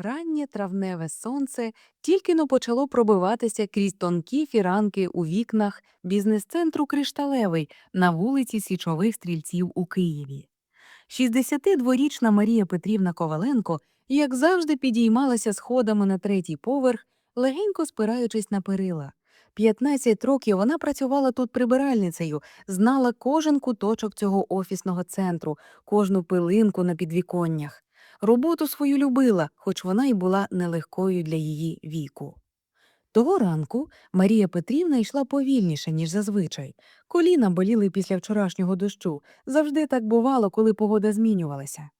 Раннє травневе сонце тільки но почало пробиватися крізь тонкі фіранки у вікнах бізнес-центру Кришталевий на вулиці Січових стрільців у Києві. 62-річна Марія Петрівна Коваленко, як завжди, підіймалася сходами на третій поверх, легенько спираючись на перила. 15 років вона працювала тут прибиральницею, знала кожен куточок цього офісного центру, кожну пилинку на підвіконнях. Роботу свою любила, хоч вона й була нелегкою для її віку. Того ранку Марія Петрівна йшла повільніше, ніж зазвичай. Коліна боліли після вчорашнього дощу. Завжди так бувало, коли погода змінювалася.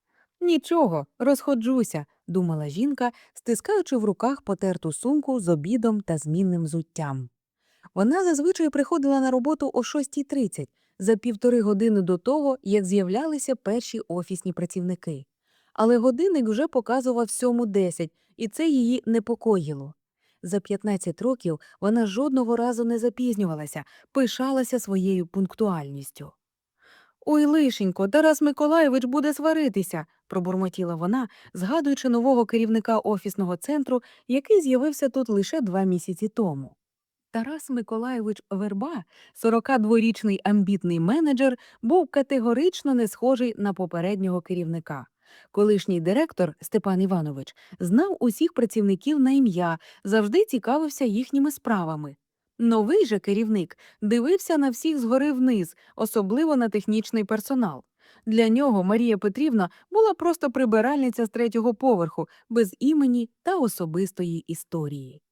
Нічого, розходжуся, думала жінка, стискаючи в руках потерту сумку з обідом та змінним зуттям. Вона зазвичай приходила на роботу о 6.30, за півтори години до того, як з'являлися перші офісні працівники. Але годинник вже показував 7.10, і це її непокоїло. За 15 років вона жодного разу не запізнювалася, пишалася своєю пунктуальністю. Ой, лишенько, Тарас Миколайович буде сваритися, пробурмотіла вона, згадуючи нового керівника офісного центру, який з'явився тут лише два місяці тому. Тарас Миколайович Верба, 42-річний амбітний менеджер, був категорично не схожий на попереднього керівника. Колишній директор Степан Іванович знав усіх працівників на ім'я, завжди цікавився їхніми справами. Новий же керівник дивився на всіх згори вниз, особливо на технічний персонал. Для нього Марія Петрівна була просто прибиральниця з третього поверху, без імені та особистої історії.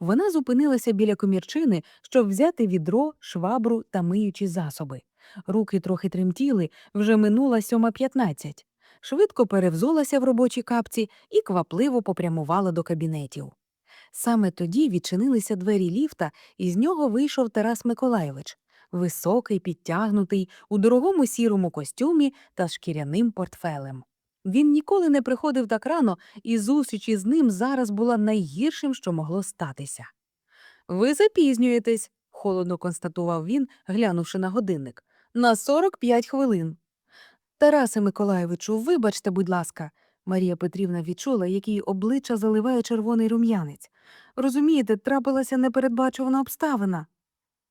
Вона зупинилася біля комірчини, щоб взяти відро, швабру та миючі засоби. Руки трохи тремтіли, вже минула 7.15. Швидко перевзулася в робочій капці і квапливо попрямувала до кабінетів. Саме тоді відчинилися двері ліфта, і з нього вийшов Тарас Миколайович, високий, підтягнутий, у дорогому сірому костюмі та шкіряним портфелем. Він ніколи не приходив так рано, і зустріч із ним зараз була найгіршим, що могло статися. Ви запізнюєтесь, холодно констатував він, глянувши на годинник. На 45 хвилин. Тарасе Миколайовичу, вибачте, будь ласка. Марія Петрівна відчула, як її обличчя заливає червоний рум'янець. Розумієте, трапилася непередбачувана обставина.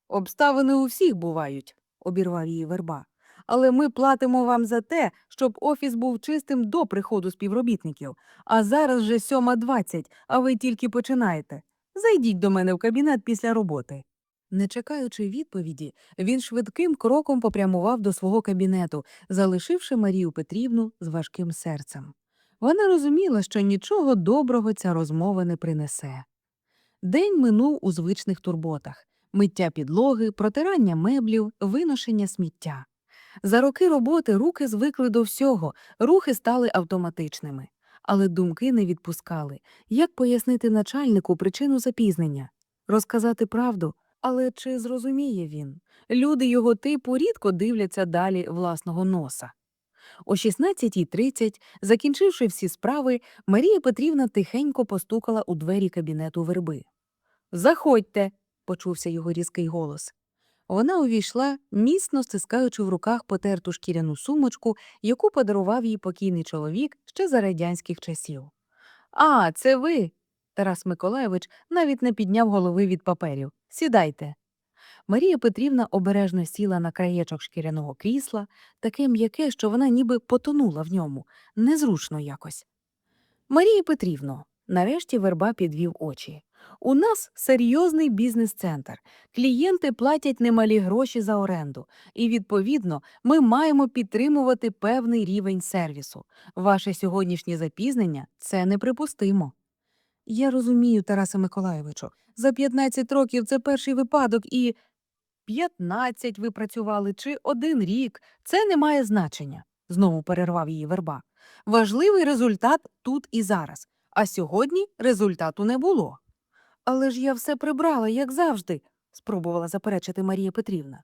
Обставини у всіх бувають, обірвав її верба. Але ми платимо вам за те, щоб офіс був чистим до приходу співробітників. А зараз вже 7.20, а ви тільки починаєте. Зайдіть до мене в кабінет після роботи. Не чекаючи відповіді, він швидким кроком попрямував до свого кабінету, залишивши Марію Петрівну з важким серцем. Вона розуміла, що нічого доброго ця розмова не принесе. День минув у звичних турботах миття підлоги, протирання меблів, виношення сміття. За роки роботи руки звикли до всього, рухи стали автоматичними. Але думки не відпускали. Як пояснити начальнику причину запізнення? Розказати правду? Але чи зрозуміє він? Люди його типу рідко дивляться далі власного носа. О 16.30, закінчивши всі справи, Марія Петрівна тихенько постукала у двері кабінету верби. Заходьте, почувся його різкий голос. Вона увійшла, міцно стискаючи в руках потерту шкіряну сумочку, яку подарував їй покійний чоловік ще за радянських часів. А, це ви. Тарас Миколайович навіть не підняв голови від паперів. Сідайте. Марія Петрівна обережно сіла на краєчок шкіряного крісла, таке м'яке, що вона ніби потонула в ньому, незручно якось. Марія Петрівно, нарешті верба підвів очі. У нас серйозний бізнес-центр. Клієнти платять немалі гроші за оренду, і, відповідно, ми маємо підтримувати певний рівень сервісу. Ваше сьогоднішнє запізнення це неприпустимо. Я розумію, Тарасе Миколайовичу, за 15 років це перший випадок і 15 ви працювали чи один рік. Це не має значення, знову перервав її верба. Важливий результат тут і зараз, а сьогодні результату не було. Але ж я все прибрала, як завжди, спробувала заперечити Марія Петрівна.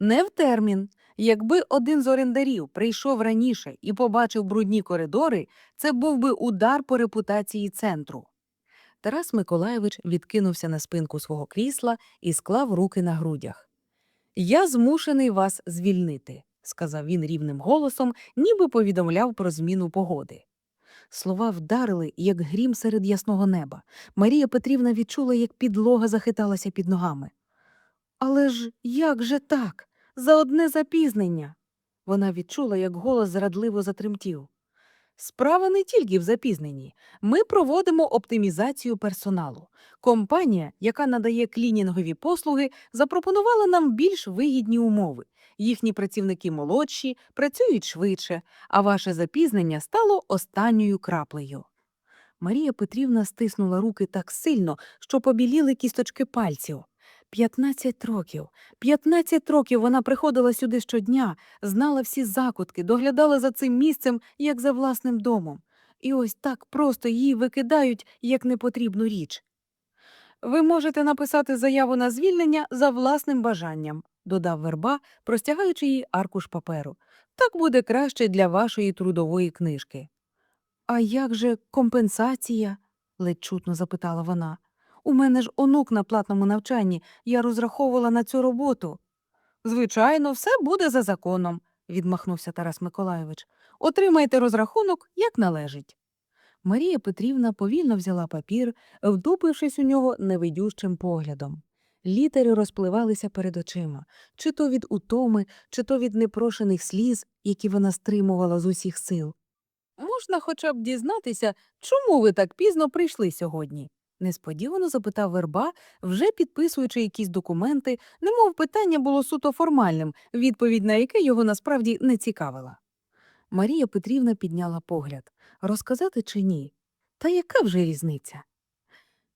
Не в термін. Якби один з орендарів прийшов раніше і побачив брудні коридори, це був би удар по репутації центру. Тарас Миколайович відкинувся на спинку свого крісла і склав руки на грудях. Я змушений вас звільнити, сказав він рівним голосом, ніби повідомляв про зміну погоди. Слова вдарили, як грім серед ясного неба. Марія Петрівна відчула, як підлога захиталася під ногами. Але ж як же так? За одне запізнення. Вона відчула, як голос зрадливо затремтів. Справа не тільки в запізненні. Ми проводимо оптимізацію персоналу. Компанія, яка надає клінінгові послуги, запропонувала нам більш вигідні умови. Їхні працівники молодші, працюють швидше, а ваше запізнення стало останньою краплею. Марія Петрівна стиснула руки так сильно, що побіліли кісточки пальців. П'ятнадцять років. П'ятнадцять років вона приходила сюди щодня, знала всі закутки, доглядала за цим місцем, як за власним домом. І ось так просто її викидають як непотрібну річ. Ви можете написати заяву на звільнення за власним бажанням, додав верба, простягаючи їй аркуш паперу. Так буде краще для вашої трудової книжки. А як же компенсація? ледь чутно запитала вона. У мене ж онук на платному навчанні, я розраховувала на цю роботу. Звичайно, все буде за законом, відмахнувся Тарас Миколайович. Отримайте розрахунок, як належить. Марія Петрівна повільно взяла папір, вдупившись у нього невидющим поглядом. Літери розпливалися перед очима, чи то від утоми, чи то від непрошених сліз, які вона стримувала з усіх сил. Можна хоча б дізнатися, чому ви так пізно прийшли сьогодні? Несподівано запитав верба, вже підписуючи якісь документи, немов питання було суто формальним, відповідь на яке його насправді не цікавила. Марія Петрівна підняла погляд розказати чи ні? Та яка вже різниця?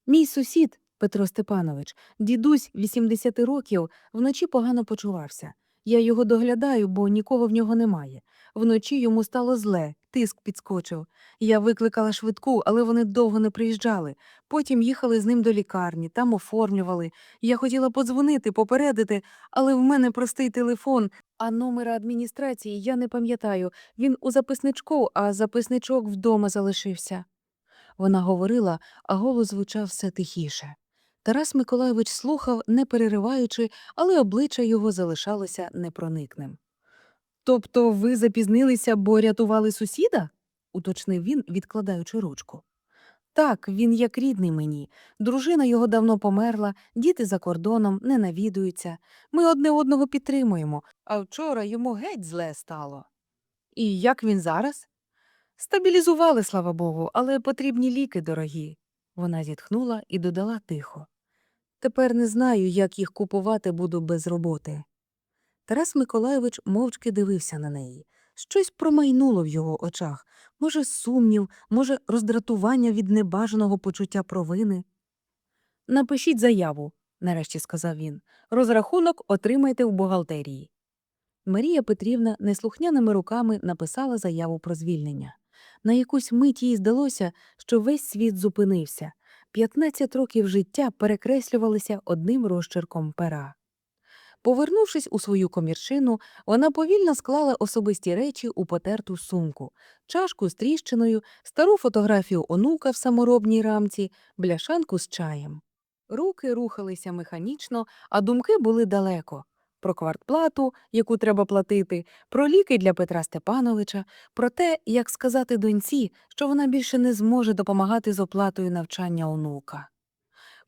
Мій сусід, Петро Степанович, дідусь 80 років, вночі погано почувався. Я його доглядаю, бо нікого в нього немає. Вночі йому стало зле, тиск підскочив. Я викликала швидку, але вони довго не приїжджали. Потім їхали з ним до лікарні, там оформлювали. Я хотіла подзвонити, попередити, але в мене простий телефон, а номера адміністрації я не пам'ятаю. Він у записничку, а записничок вдома залишився. Вона говорила, а голос звучав все тихіше. Тарас Миколайович слухав, не перериваючи, але обличчя його залишалося непроникним. Тобто ви запізнилися, бо рятували сусіда? уточнив він, відкладаючи ручку. Так, він як рідний мені. Дружина його давно померла, діти за кордоном, не навідуються. Ми одне одного підтримуємо, а вчора йому геть зле стало. І як він зараз? Стабілізували, слава Богу, але потрібні ліки дорогі. Вона зітхнула і додала тихо. Тепер не знаю, як їх купувати буду без роботи. Тарас Миколайович мовчки дивився на неї. Щось промайнуло в його очах, може, сумнів, може, роздратування від небажаного почуття провини. Напишіть заяву, нарешті сказав він. Розрахунок отримайте в бухгалтерії. Марія Петрівна неслухняними руками написала заяву про звільнення. На якусь мить їй здалося, що весь світ зупинився. 15 років життя перекреслювалися одним розчерком пера. Повернувшись у свою комірчину, вона повільно склала особисті речі у потерту сумку, чашку з тріщиною, стару фотографію онука в саморобній рамці, бляшанку з чаєм. Руки рухалися механічно, а думки були далеко. Про квартплату, яку треба платити, про ліки для Петра Степановича, про те, як сказати доньці, що вона більше не зможе допомагати з оплатою навчання онука.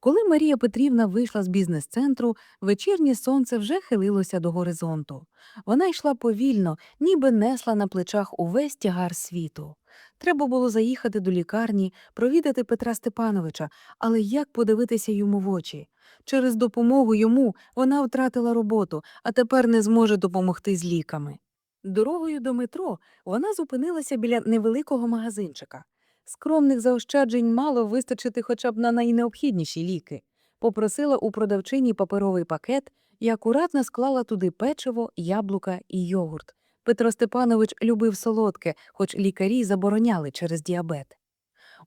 Коли Марія Петрівна вийшла з бізнес-центру, вечірнє сонце вже хилилося до горизонту. Вона йшла повільно, ніби несла на плечах увесь тягар світу. Треба було заїхати до лікарні, провідати Петра Степановича, але як подивитися йому в очі? Через допомогу йому вона втратила роботу, а тепер не зможе допомогти з ліками. Дорогою до метро вона зупинилася біля невеликого магазинчика. Скромних заощаджень мало вистачити хоча б на найнеобхідніші ліки. Попросила у продавчині паперовий пакет і акуратно склала туди печиво, яблука і йогурт. Петро Степанович любив солодке, хоч лікарі забороняли через діабет.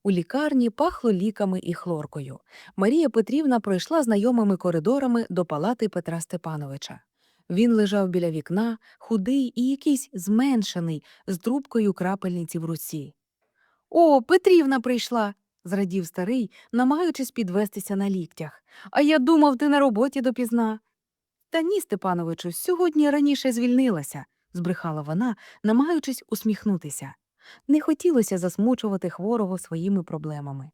У лікарні пахло ліками і хлоркою. Марія Петрівна пройшла знайомими коридорами до палати Петра Степановича. Він лежав біля вікна, худий і якийсь зменшений, з трубкою крапельниці в руці. О, Петрівна прийшла, зрадів старий, намагаючись підвестися на ліктях. А я думав, ти на роботі допізна. Та ні, Степановичу, сьогодні раніше звільнилася, збрехала вона, намагаючись усміхнутися. Не хотілося засмучувати хворого своїми проблемами.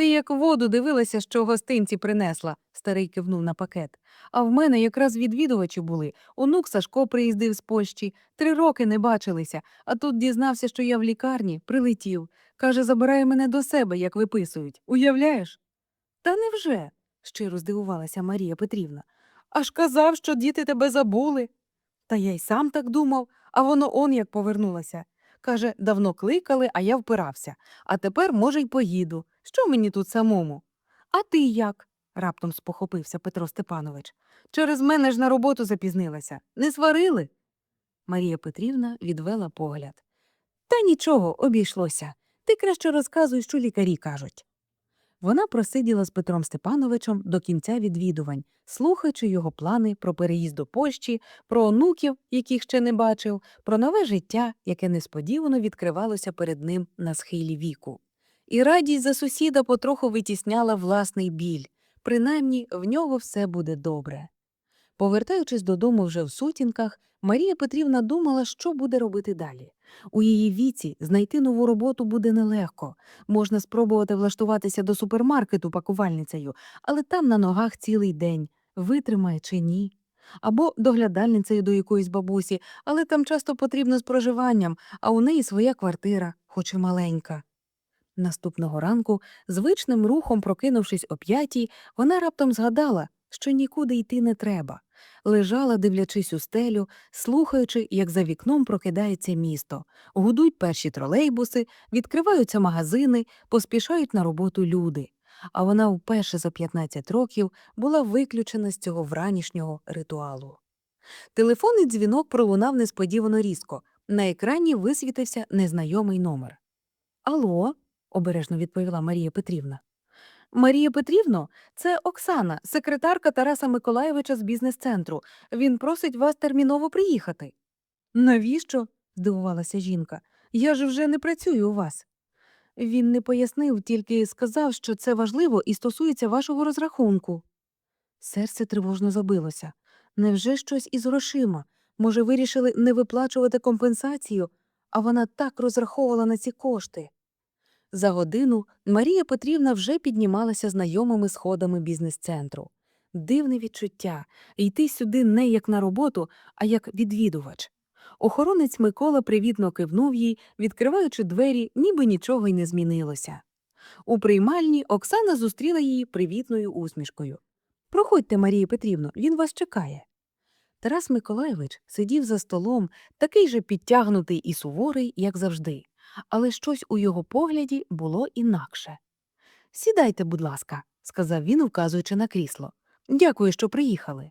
Ти як воду дивилася, що гостинці принесла, старий кивнув на пакет. А в мене якраз відвідувачі були. Онук Сашко приїздив з Польщі, три роки не бачилися, а тут дізнався, що я в лікарні, прилетів. Каже, забирає мене до себе, як виписують. Уявляєш? Та невже? щиро здивувалася Марія Петрівна. Аж казав, що діти тебе забули. Та я й сам так думав, а воно он як повернулося. Каже, давно кликали, а я впирався. А тепер, може, й поїду. Що мені тут самому? А ти як? раптом спохопився Петро Степанович. Через мене ж на роботу запізнилася. Не сварили? Марія Петрівна відвела погляд. Та нічого, обійшлося. Ти краще розказуй, що лікарі кажуть. Вона просиділа з Петром Степановичем до кінця відвідувань, слухаючи його плани про переїзд до Польщі, про онуків, яких ще не бачив, про нове життя, яке несподівано відкривалося перед ним на схилі віку. І радість за сусіда потроху витісняла власний біль, принаймні в нього все буде добре. Повертаючись додому вже в сутінках, Марія Петрівна думала, що буде робити далі. У її віці знайти нову роботу буде нелегко. Можна спробувати влаштуватися до супермаркету пакувальницею, але там на ногах цілий день, витримає чи ні. Або доглядальницею до якоїсь бабусі, але там часто потрібно з проживанням, а у неї своя квартира, хоч і маленька. Наступного ранку, звичним рухом прокинувшись о п'ятій, вона раптом згадала, що нікуди йти не треба. Лежала, дивлячись у стелю, слухаючи, як за вікном прокидається місто, гудуть перші тролейбуси, відкриваються магазини, поспішають на роботу люди. А вона вперше за 15 років була виключена з цього вранішнього ритуалу. Телефонний дзвінок пролунав несподівано різко. На екрані висвітився незнайомий номер. Алло, обережно відповіла Марія Петрівна. Марія Петрівно, це Оксана, секретарка Тараса Миколаєвича з бізнес-центру. Він просить вас терміново приїхати. Навіщо? здивувалася жінка. Я ж вже не працюю у вас. Він не пояснив, тільки сказав, що це важливо і стосується вашого розрахунку. Серце тривожно забилося. Невже щось із грошима? Може, вирішили не виплачувати компенсацію, а вона так розраховувала на ці кошти. За годину Марія Петрівна вже піднімалася знайомими сходами бізнес-центру. Дивне відчуття йти сюди не як на роботу, а як відвідувач. Охоронець Микола привітно кивнув їй, відкриваючи двері, ніби нічого й не змінилося. У приймальні Оксана зустріла її привітною усмішкою. Проходьте, Марія Петрівно, він вас чекає. Тарас Миколаєвич сидів за столом, такий же підтягнутий і суворий, як завжди але щось у його погляді було інакше. Сідайте, будь ласка, сказав він, вказуючи на крісло. Дякую, що приїхали.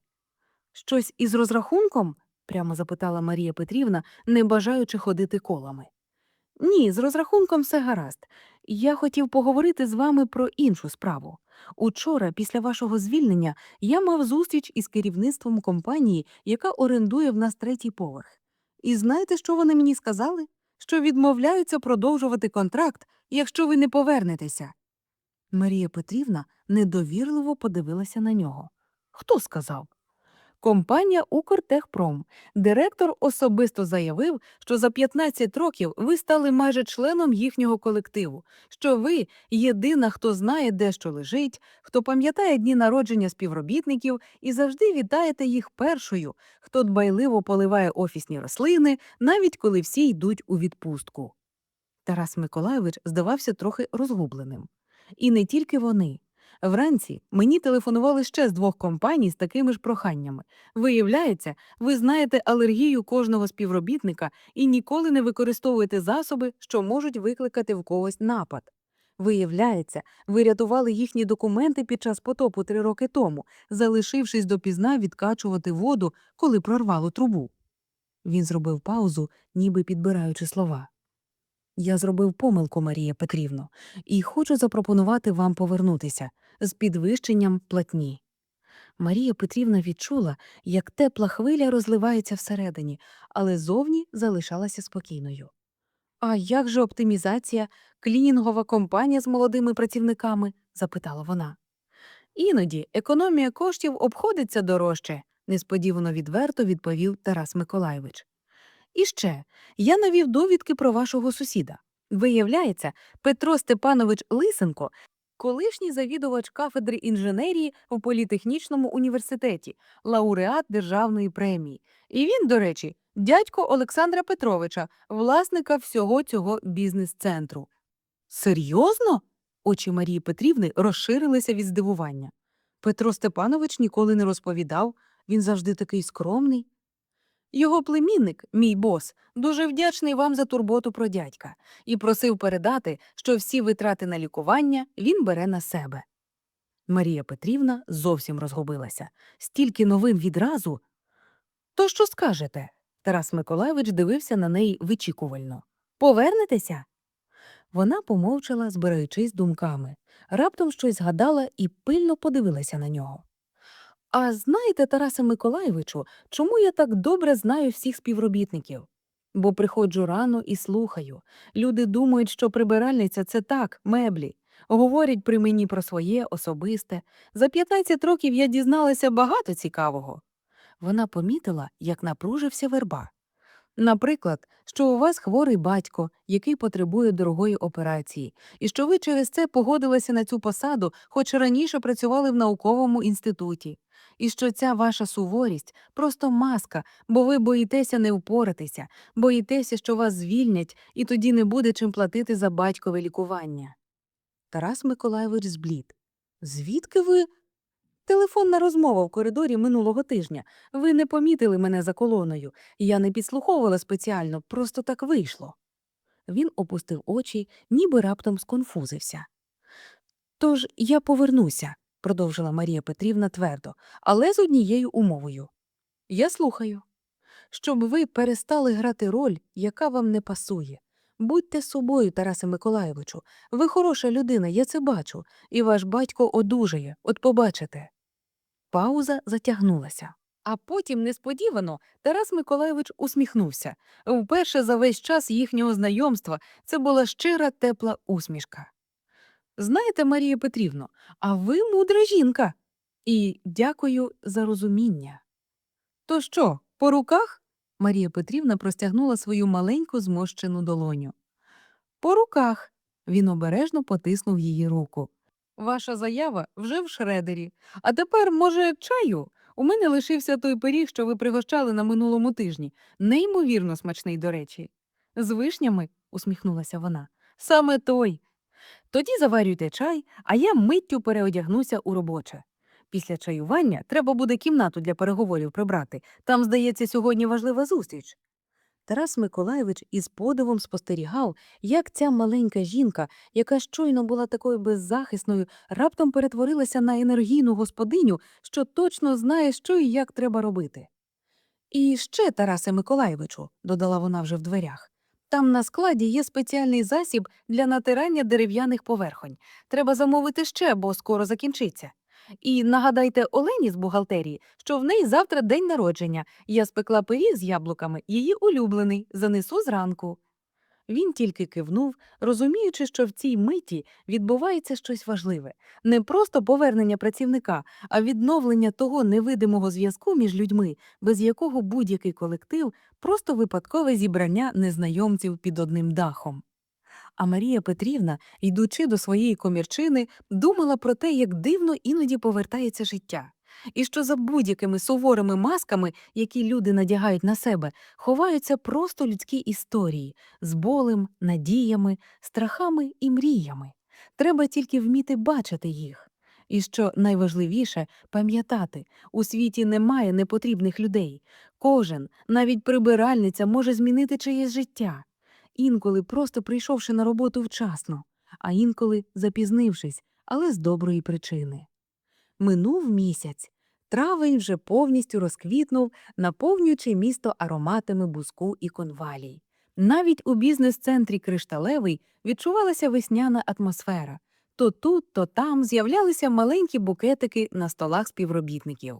Щось із розрахунком? прямо запитала Марія Петрівна, не бажаючи ходити колами. Ні, з розрахунком все гаразд. Я хотів поговорити з вами про іншу справу. Учора, після вашого звільнення, я мав зустріч із керівництвом компанії, яка орендує в нас третій поверх. І знаєте, що вони мені сказали? Що відмовляються продовжувати контракт, якщо ви не повернетеся. Марія Петрівна недовірливо подивилася на нього. Хто сказав? Компанія Укртехпром. Директор особисто заявив, що за 15 років ви стали майже членом їхнього колективу, що ви єдина, хто знає, де що лежить, хто пам'ятає дні народження співробітників і завжди вітаєте їх першою, хто дбайливо поливає офісні рослини, навіть коли всі йдуть у відпустку. Тарас Миколайович здавався трохи розгубленим. І не тільки вони. Вранці мені телефонували ще з двох компаній з такими ж проханнями. Виявляється, ви знаєте алергію кожного співробітника і ніколи не використовуєте засоби, що можуть викликати в когось напад. Виявляється, ви рятували їхні документи під час потопу три роки тому, залишившись допізна відкачувати воду, коли прорвало трубу. Він зробив паузу, ніби підбираючи слова. Я зробив помилку, Марія Петрівно, і хочу запропонувати вам повернутися з підвищенням платні. Марія Петрівна відчула, як тепла хвиля розливається всередині, але зовні залишалася спокійною. А як же оптимізація, клінінгова компанія з молодими працівниками? запитала вона. Іноді економія коштів обходиться дорожче, несподівано відверто відповів Тарас Миколайович. І ще, я навів довідки про вашого сусіда. Виявляється, Петро Степанович Лисенко колишній завідувач кафедри інженерії в політехнічному університеті, лауреат державної премії. І він, до речі, дядько Олександра Петровича, власника всього цього бізнес-центру. Серйозно? Очі Марії Петрівни розширилися від здивування. Петро Степанович ніколи не розповідав, він завжди такий скромний. Його племінник, мій бос, дуже вдячний вам за турботу про дядька і просив передати, що всі витрати на лікування він бере на себе. Марія Петрівна зовсім розгубилася. Стільки новин відразу. То що скажете? Тарас Миколайович дивився на неї вичікувально. Повернетеся? Вона помовчала, збираючись думками. Раптом щось згадала і пильно подивилася на нього. А знаєте, Тарасе Миколайовичу, чому я так добре знаю всіх співробітників? Бо приходжу рано і слухаю. Люди думають, що прибиральниця це так, меблі. Говорять при мені про своє особисте. За 15 років я дізналася багато цікавого. Вона помітила, як напружився верба. Наприклад, що у вас хворий батько, який потребує дорогої операції, і що ви через це погодилися на цю посаду, хоч раніше працювали в науковому інституті, і що ця ваша суворість просто маска, бо ви боїтеся не впоратися, боїтеся, що вас звільнять, і тоді не буде чим платити за батькове лікування. Тарас Миколайович зблід. Звідки ви? Телефонна розмова в коридорі минулого тижня. Ви не помітили мене за колоною. Я не підслуховувала спеціально, просто так вийшло. Він опустив очі, ніби раптом сконфузився. Тож я повернуся, продовжила Марія Петрівна твердо, але з однією умовою. Я слухаю. Щоб ви перестали грати роль, яка вам не пасує. Будьте собою, Тарасе Миколайовичу. Ви хороша людина, я це бачу, і ваш батько одужає, от побачите. Пауза затягнулася. А потім несподівано Тарас Миколайович усміхнувся. Вперше за весь час їхнього знайомства це була щира тепла усмішка. Знаєте, Марія Петрівно, а ви мудра жінка. І дякую за розуміння. То що, по руках? Марія Петрівна простягнула свою маленьку зморщену долоню. По руках. Він обережно потиснув її руку. Ваша заява вже в шредері. А тепер, може, чаю? У мене лишився той пиріг, що ви пригощали на минулому тижні. Неймовірно смачний, до речі. З вишнями, усміхнулася вона. Саме той. Тоді заварюйте чай, а я миттю переодягнуся у робоче. Після чаювання треба буде кімнату для переговорів прибрати. Там, здається, сьогодні важлива зустріч. Тарас Миколайович із подивом спостерігав, як ця маленька жінка, яка щойно була такою беззахисною, раптом перетворилася на енергійну господиню, що точно знає, що і як треба робити. І ще, Тарасе Миколайовичу, додала вона вже в дверях. Там на складі є спеціальний засіб для натирання дерев'яних поверхонь. Треба замовити ще, бо скоро закінчиться. І нагадайте Олені з бухгалтерії, що в неї завтра день народження. Я спекла пиріг з яблуками, її улюблений, занесу зранку. Він тільки кивнув, розуміючи, що в цій миті відбувається щось важливе не просто повернення працівника, а відновлення того невидимого зв'язку між людьми, без якого будь-який колектив просто випадкове зібрання незнайомців під одним дахом. А Марія Петрівна, йдучи до своєї комірчини, думала про те, як дивно іноді повертається життя, і що за будь-якими суворими масками, які люди надягають на себе, ховаються просто людські історії з болем, надіями, страхами і мріями. Треба тільки вміти бачити їх. І що найважливіше пам'ятати, у світі немає непотрібних людей. Кожен, навіть прибиральниця, може змінити чиєсь життя інколи просто прийшовши на роботу вчасно, а інколи запізнившись, але з доброї причини. Минув місяць. Травень вже повністю розквітнув, наповнюючи місто ароматами буску і конвалій. Навіть у бізнес-центрі Кришталевий відчувалася весняна атмосфера. То тут, то там з'являлися маленькі букетики на столах співробітників.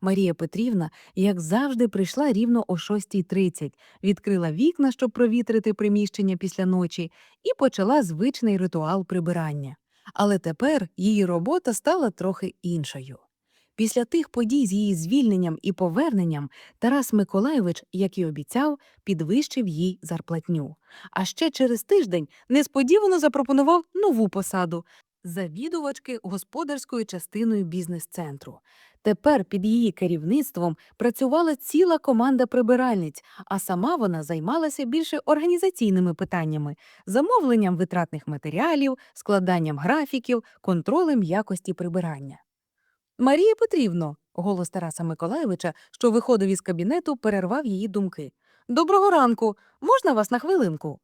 Марія Петрівна, як завжди, прийшла рівно о 6.30, відкрила вікна, щоб провітрити приміщення після ночі, і почала звичний ритуал прибирання. Але тепер її робота стала трохи іншою. Після тих подій з її звільненням і поверненням Тарас Миколайович, як і обіцяв, підвищив їй зарплатню. А ще через тиждень несподівано запропонував нову посаду завідувачки господарською частиною бізнес-центру. Тепер під її керівництвом працювала ціла команда прибиральниць, а сама вона займалася більше організаційними питаннями, замовленням витратних матеріалів, складанням графіків, контролем якості прибирання. Марія Петрівно, голос Тараса Миколайовича, що виходив із кабінету, перервав її думки. Доброго ранку, можна вас на хвилинку?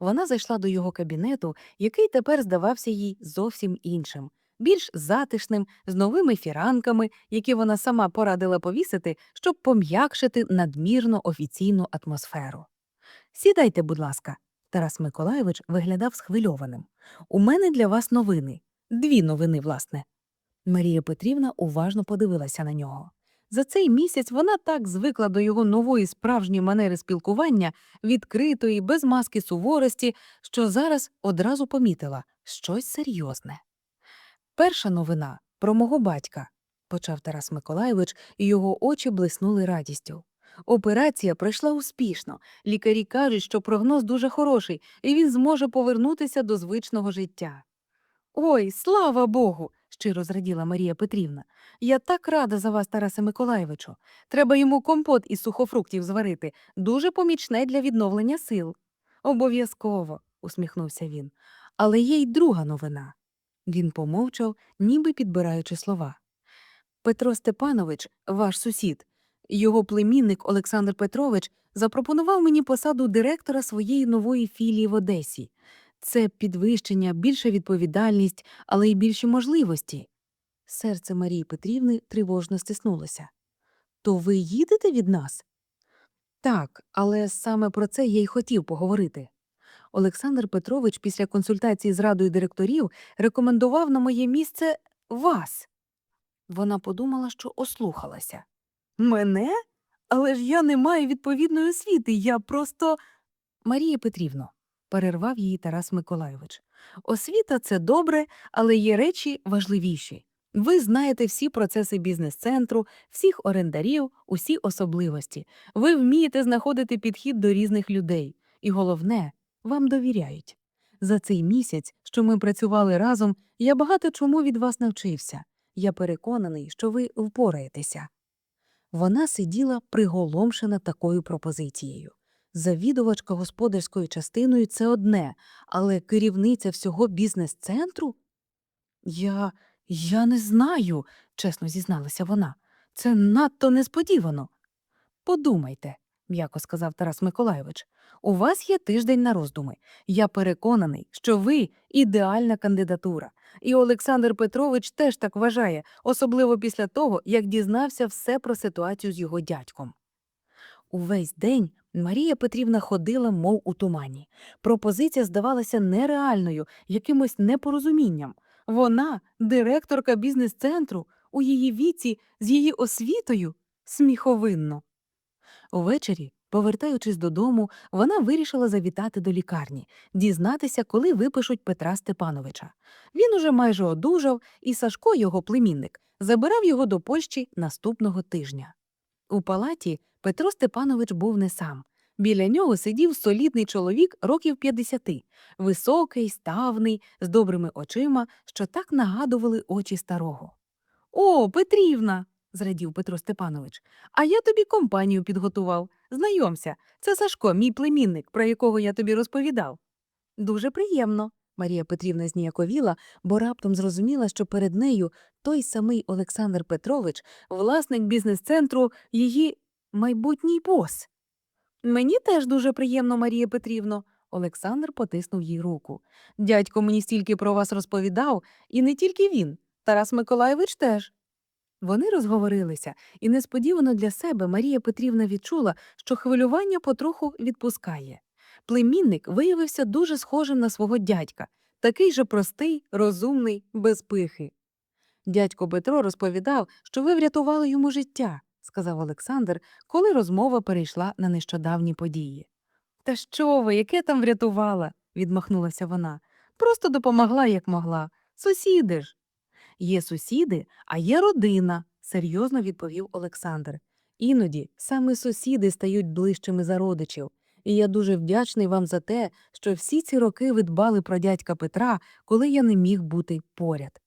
Вона зайшла до його кабінету, який тепер здавався їй зовсім іншим, більш затишним, з новими фіранками, які вона сама порадила повісити, щоб пом'якшити надмірно офіційну атмосферу. Сідайте, будь ласка. Тарас Миколайович виглядав схвильованим. У мене для вас новини. Дві новини, власне. Марія Петрівна уважно подивилася на нього. За цей місяць вона так звикла до його нової справжньої манери спілкування, відкритої, без маски суворості, що зараз одразу помітила щось серйозне. Перша новина про мого батька, почав Тарас Миколайович, і його очі блиснули радістю. Операція пройшла успішно. Лікарі кажуть, що прогноз дуже хороший, і він зможе повернутися до звичного життя. Ой, слава Богу! щиро зраділа Марія Петрівна. Я так рада за вас, Тарасе Миколайовичу. Треба йому компот із сухофруктів зварити, дуже помічне для відновлення сил. Обов'язково, усміхнувся він. Але є й друга новина. Він помовчав, ніби підбираючи слова. Петро Степанович, ваш сусід, його племінник Олександр Петрович запропонував мені посаду директора своєї нової філії в Одесі. Це підвищення, більша відповідальність, але й більші можливості. Серце Марії Петрівни тривожно стиснулося. То ви їдете від нас? Так, але саме про це я й хотів поговорити. Олександр Петрович після консультації з радою директорів рекомендував на моє місце вас. Вона подумала, що ослухалася. Мене? Але ж я не маю відповідної освіти, я просто. Марія Петрівно, перервав її Тарас Миколайович. Освіта це добре, але є речі важливіші. Ви знаєте всі процеси бізнес-центру, всіх орендарів, усі особливості. Ви вмієте знаходити підхід до різних людей. І головне, вам довіряють. За цей місяць, що ми працювали разом, я багато чому від вас навчився. Я переконаний, що ви впораєтеся. Вона сиділа приголомшена такою пропозицією. Завідувачка господарською частиною це одне, але керівниця всього бізнес-центру? Я. я не знаю, чесно зізналася вона. Це надто несподівано. Подумайте, м'яко сказав Тарас Миколайович. У вас є тиждень на роздуми. Я переконаний, що ви ідеальна кандидатура. І Олександр Петрович теж так вважає, особливо після того, як дізнався все про ситуацію з його дядьком. Увесь день Марія Петрівна ходила, мов у тумані. Пропозиція здавалася нереальною, якимось непорозумінням. Вона, директорка бізнес-центру, у її віці, з її освітою, сміховинно. Увечері, повертаючись додому, вона вирішила завітати до лікарні, дізнатися, коли випишуть Петра Степановича. Він уже майже одужав, і Сашко, його племінник, забирав його до Польщі наступного тижня. У палаті Петро Степанович був не сам. Біля нього сидів солідний чоловік років 50, високий, ставний, з добрими очима, що так нагадували очі старого. О, Петрівна. Зрадів Петро Степанович. А я тобі компанію підготував. Знайомся, це Сашко, мій племінник, про якого я тобі розповідав. Дуже приємно. Марія Петрівна зніяковіла, бо раптом зрозуміла, що перед нею той самий Олександр Петрович, власник бізнес-центру, її майбутній бос. Мені теж дуже приємно, Марія Петрівно. Олександр потиснув їй руку. Дядько мені стільки про вас розповідав, і не тільки він, Тарас Миколайович теж. Вони розговорилися, і несподівано для себе Марія Петрівна відчула, що хвилювання потроху відпускає. Племінник виявився дуже схожим на свого дядька, такий же простий, розумний, без пихи. Дядько Петро розповідав, що ви врятували йому життя, сказав Олександр, коли розмова перейшла на нещодавні події. Та що ви, яке там врятувала? відмахнулася вона. Просто допомогла, як могла. Сусіди ж. Є сусіди, а є родина, серйозно відповів Олександр. Іноді саме сусіди стають ближчими за родичів, і я дуже вдячний вам за те, що всі ці роки ви дбали про дядька Петра, коли я не міг бути поряд.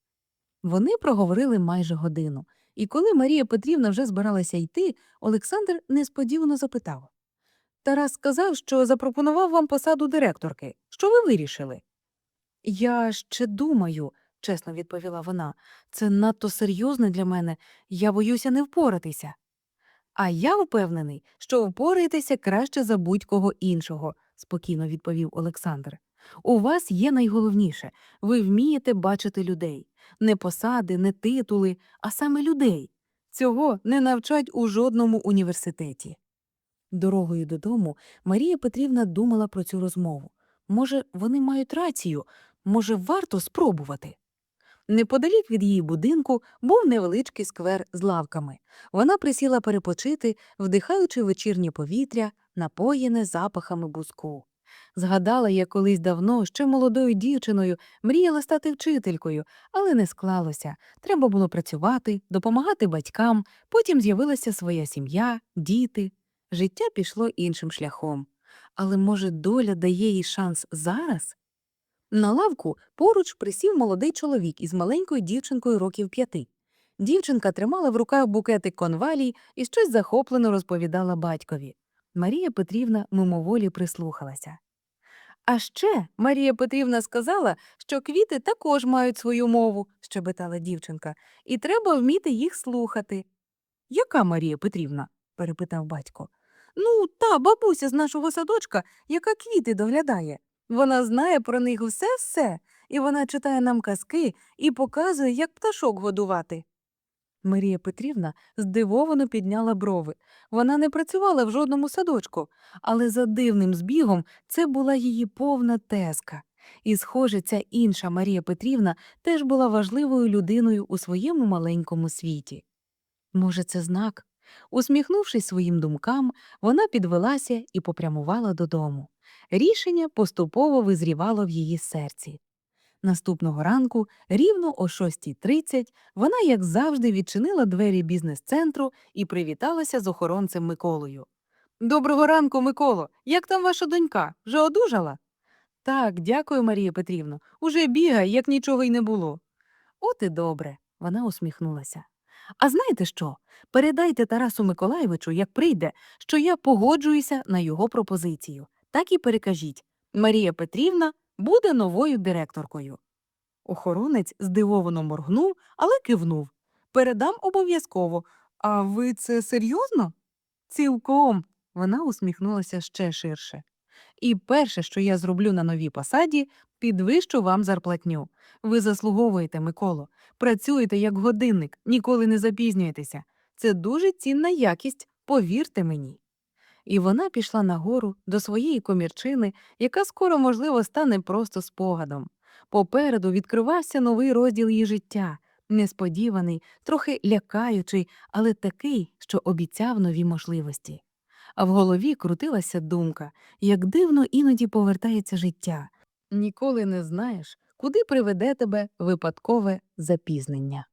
Вони проговорили майже годину, і коли Марія Петрівна вже збиралася йти, Олександр несподівано запитав Тарас сказав, що запропонував вам посаду директорки. Що ви вирішили? Я ще думаю, чесно відповіла вона. Це надто серйозно для мене, я боюся не впоратися. А я впевнений, що впораєтеся краще за будь-кого іншого, спокійно відповів Олександр. У вас є найголовніше ви вмієте бачити людей, не посади, не титули, а саме людей. Цього не навчать у жодному університеті. Дорогою додому Марія Петрівна думала про цю розмову. Може, вони мають рацію, може, варто спробувати. Неподалік від її будинку був невеличкий сквер з лавками. Вона присіла перепочити, вдихаючи вечірнє повітря, напоєне запахами буску. Згадала, як колись давно, ще молодою дівчиною, мріяла стати вчителькою, але не склалося. Треба було працювати, допомагати батькам, потім з'явилася своя сім'я, діти. Життя пішло іншим шляхом. Але, може, доля дає їй шанс зараз? На лавку поруч присів молодий чоловік із маленькою дівчинкою років п'яти. Дівчинка тримала в руках букетик конвалій і щось захоплено розповідала батькові. Марія Петрівна мимоволі прислухалася. А ще Марія Петрівна сказала, що квіти також мають свою мову, щебетала дівчинка, і треба вміти їх слухати. Яка Марія Петрівна? перепитав батько. Ну, та бабуся з нашого садочка, яка квіти доглядає. Вона знає про них все-все, і вона читає нам казки і показує, як пташок годувати. Марія Петрівна здивовано підняла брови. Вона не працювала в жодному садочку, але за дивним збігом це була її повна тезка. І, схоже, ця інша Марія Петрівна теж була важливою людиною у своєму маленькому світі. Може, це знак? Усміхнувшись своїм думкам, вона підвелася і попрямувала додому. Рішення поступово визрівало в її серці. Наступного ранку, рівно о 6.30, вона, як завжди, відчинила двері бізнес-центру і привіталася з охоронцем Миколою. Доброго ранку, Миколо. Як там ваша донька? Вже одужала? Так, дякую, Марія Петрівно. Уже бігає, як нічого й не було. От і добре, вона усміхнулася. А знаєте що? Передайте Тарасу Миколаєвичу, як прийде, що я погоджуюся на його пропозицію. Так і перекажіть. Марія Петрівна буде новою директоркою. Охоронець здивовано моргнув, але кивнув. Передам обов'язково. А ви це серйозно? Цілком. Вона усміхнулася ще ширше. І перше, що я зроблю на новій посаді, підвищу вам зарплатню. Ви заслуговуєте, Миколо. Працюєте як годинник, ніколи не запізнюєтеся. Це дуже цінна якість, повірте мені. І вона пішла нагору до своєї комірчини, яка скоро, можливо, стане просто спогадом. Попереду відкривався новий розділ її життя, несподіваний, трохи лякаючий, але такий, що обіцяв нові можливості. А в голові крутилася думка, як дивно іноді повертається життя. Ніколи не знаєш, куди приведе тебе випадкове запізнення.